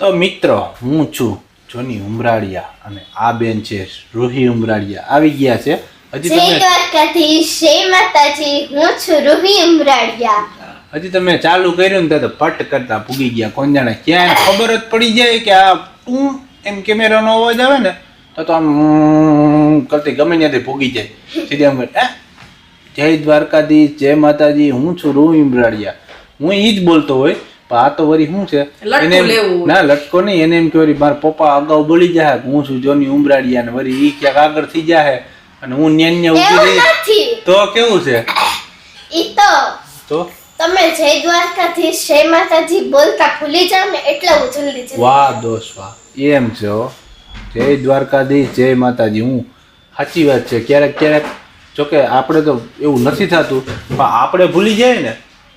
તો મિત્રો હું છું જોની ઉમરાળિયા અને આ બેન છે રૂહી ઉમરાળિયા. આવી ગયા છે. હજી તમે જય માતાજી હું છું રૂહી ઉમરાળિયા. હજી તમે ચાલુ કર્યું ને તો પટ કરતા પૂગી ગયા. કોણ જાણે ક્યાં ખબર જ પડી જાય કે આ ટૂં એમ કેમેરાનો અવાજ આવે ને તો તો આમ કરતી ગમે ત્યાંથી ભૂગી જાય. સીધી આમ "હે? જય દ્વારકાધીશ જય માતાજી હું છું રૂહી ઉમરાળિયા. હું એ જ બોલતો હોય આ તો વળી શું છે? એને. ના લટકો નહીં. એને એમ કે વરી મારા પપ્પા અગાઉ બળી જાય હું છું જોની ઉમરાડિયા ને વરી ઈ ક્યાંક આગળ થઈ જાય અને હું ન્યા ઊભી રહી. તો કેવું છે? ઈ તો તો? તમે જય દ્વારકાધીશ જય માતાજી બોલતા ભૂલી જાવ ને એટલે હું જલ્દી જલ્દી. વાહ દોસ્ત વાહ. એમ છે હો. જય દ્વારકાધીશ જય માતાજી. હું સાચી વાત છે. ક્યારેક ક્યારેક જોકે આપણે તો એવું નથી થતું પણ આપણે ભૂલી જાય ને.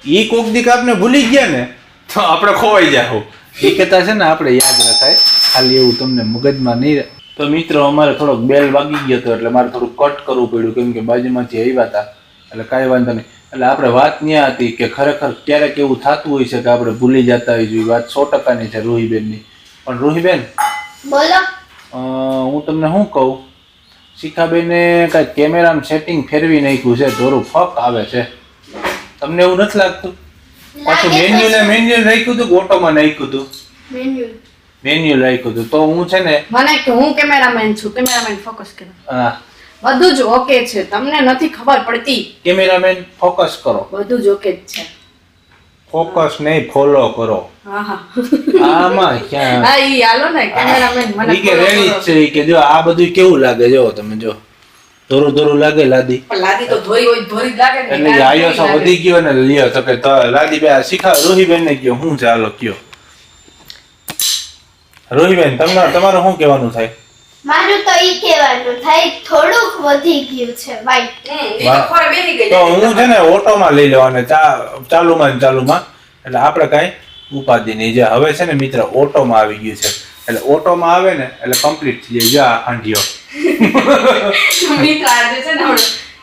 એ કોક દીક આપણે ભૂલી ગયા ને તો આપણે ખોવાઈ જાય એ કહેતા છે ને આપણે યાદ રખાય. ખાલી એવું તમને મગજમાં નહીં રહે. તો મિત્રો અમારે થોડોક બેલ વાગી ગયો હતો એટલે મારે થોડું કટ કરવું પડ્યું કેમ કે બાજુમાંથી આવ્યા હતા. એટલે કાંઈ વાંધો નહીં. એટલે આપણે વાત ત્યાં હતી કે ખરેખર ક્યારેક એવું થતું હોય છે કે આપણે ભૂલી જતા હોય જોઈએ વાત સો ટકાની છે રૂહીબેનની. પણ રૂહીબેન બોલો. હું તમને શું કહું? શિખાબેને કાંઈ કેમેરામાં સેટિંગ ફેરવી નાખ્યું છે થોડું ફક આવે છે. તમને એવું નથી લાગતું? પાછું મેન્યુ ને મેન્યુ રાખ્યું હતું ઓટોમાં નાખ્યું હતું? મેન્યુ મેન્યુ રાખ્યું હતું. તો હું છે ને મને કે હું કેમેરામેન છું. કેમેરામેન ફોકસ કરો. હા. બધું જ ઓકે છે. તમને નથી ખબર પડતી. કેમેરામેન ફોકસ કરો. બધું જ ઓકે જ છે. ફોકસ નહીં ફોલો કરો. આમાં ક્યાં? હા ઈ હાલો ને કેમેરામેન મને કે રેડી છે કે જો આ બધું કેવું લાગે જો તમે જો. ધોરું ધોરું લાગે લાદી. લાદી તો ધોરી હોય ધોરી લાગે એટલે આયો છો વધી ગયો ને લ્યો તો કે લાદી બે શીખા રોહીબેન ને કયો હું ચાલો કયો. રોહીબેન તમને તમારું શું કહેવાનું થાય? મારું તો ઈ કહેવાનું થાય થોડુંક વધી ગયું છે વાઈટ તો ખોરે બેસી ગઈ. તો હું છે ને ઓટોમાં લઈ લેવાને ચા ચાલુમાં ને ચાલુમાં. એટલે આપણે કાંઈ ઉપાધિ નહીં. જે હવે છે ને મિત્ર ઓટોમાં આવી ગયું છે. એટલે ઓટોમાં આવે ને એટલે કમ્પ્લીટ થઈ જાય. હાંડિયો મિત્ર આજે છે ને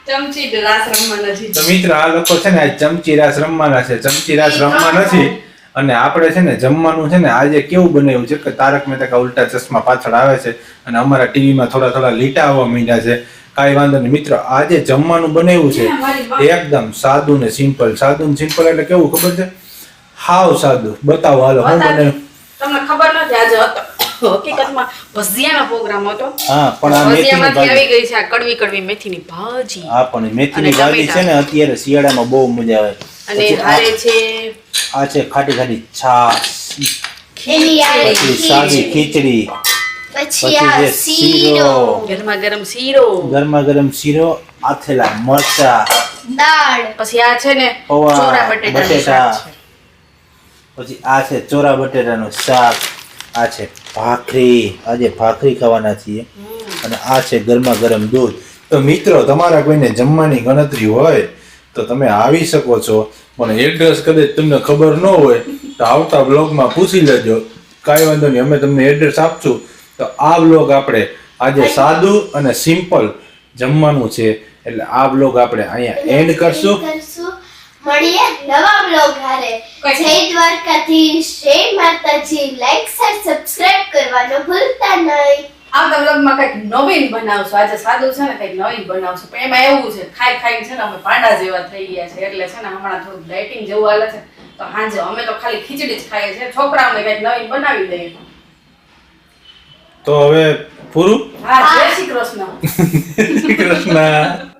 ચમચી જ નથી તો મિત્ર આ લોકો છે ને ચમચી રમવાના છે. ચમચી રમવા નથી. અને આપણે છે ને જમવાનું છે ને આજે કેવું બનાવ્યું છે કે તારક મહેતા કા ઉલ્ટા ચશ્મા પાછળ આવે છે અને અમારા ટીવીમાં થોડા થોડા લીટા આવવા માંડ્યા છે. કાંઈ વાંધો નહીં. મિત્ર આજે જમવાનું બનાવ્યું છે. એકદમ સાદું ને સિમ્પલ. સાદું ને સિમ્પલ એટલે કેવું ખબર છે? હાવ સાદું. બતાવો હાલો હું બનાવ્યું? તમને ખબર નથી આજે હતો. હકીકતમાં ભજીયાનો પ્રોગ્રામ હતો. હા પણ આ મેથીની ભાજી. આવી ગઈ છે આ કડવી કડવી મેથીની ભાજી. હા પણ મેથીની ભાજી છે ને અત્યારે શિયાળામાં બહુ મજા આવે. અને હારે છે આ છે ખાટી ખાટી છાશ. પછી સાદી ખીચડી. પછી આ શીરો. ગરમા ગરમ શીરો. ગરમા ગરમ શીરો આથેલા મરચા. દાળ. પછી આ છે ને પૌવા, ચોરા બટેટાનું બટેટા. પછી આ છે ચોરા બટેટાનું શાક. આ છે ભાખરી. આજે ભાખરી ખાવાના છીએ. અને આ છે ગરમા ગરમ દૂધ. તો મિત્રો તમારા કોઈને જમવાની ગણતરી હોય તો તમે આવી શકો છો. પણ એડ્રેસ કદાચ તમને ખબર ન હોય તો આવતા બ્લોગમાં પૂછી લેજો. કાંઈ વાંધો નહીં અમે તમને એડ્રેસ આપશું. તો આ બ્લોગ આપણે આજે સાદું અને સિમ્પલ જમવાનું છે. એટલે આ બ્લોગ આપણે અહીંયા એન્ડ કરશું. મળીએ નવા બ્લોગ હારે. જય દ્વારકાધીશ. જય માતાજી. લાઈક શેર આવતા કંઈક નવીન બનાવશું. આજે સાદું છે ને કંઈક નવીન બનાવશું. પણ એમાં એવું છે ખાઈ ખાઈ છે ને અમે પાંડા જેવા થઈ ગયા છે. એટલે છે ને હમણાં થોડું ડાયટિંગ જેવું હાલે છે. તો હાંજે અમે તો ખાલી ખીચડી જ ખાઈએ છીએ. છોકરાઓને કંઈક નવીન બનાવી દઈએ. તો હવે પૂરું? હા જય શ્રી કૃષ્ણ. કૃષ્ણ.